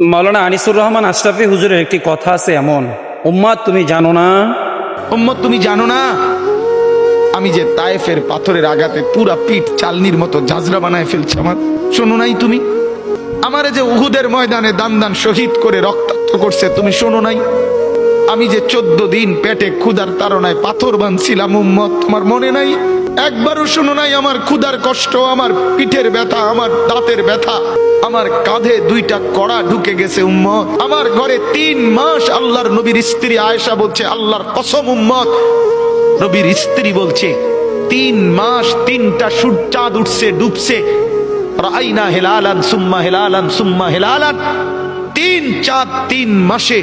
মাওলানা আনিসুর রহমান আশরাফি, হুজুরের একটি কথা আছে এমন, উম্মাদ, তুমি জানো না? উম্মত, তুমি জানো না? আমি যে তায়েফের পাথরের আঘাতে পুরা পিঠ চালনির মতো ঝাঁঝরা বানায় ফেলছে আমার, শোনো নাই তুমি? আমারে যে উহুদের ময়দানে দান দান শহীদ করে রক্তাক্ত করছে, তুমি শোনো নাই? আমি যে চোদ্দ দিন পেটে ক্ষুধার তাড়নায় পাথর বানছিলাম, উম্মত, তোমার মনে নাই? একবারও শোনো নাই আমার ক্ষুধার কষ্ট, আমার পিঠের ব্যথা, আমার দাঁতের ব্যথা। আমার কাঁধে দুইটা কড়া ঢুকে গেছে উম্মত। আমার ঘরে তিন মাস আল্লাহর নবীর স্ত্রী আয়েশা বলছে, আল্লাহর কসম উম্মত। নবীর স্ত্রী বলছে, তিন মাস তিনটা সূর্য চাঁদ উঠছে, ডুবছে। রাইনা হেলালান সুম্মা হেলালান সুম্মা হেলালান। তিন চাঁদ তিন মাসে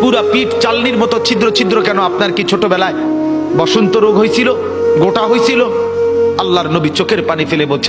পুরা পিঠ চালনির মতো ছিদ্র ছিদ্র কেন আপনার কি ছোটবেলায় বসন্ত রোগ হয়েছিল গোটা হয়েছিল আল্লাহর নবী চোখের পানি ফেলে বলছে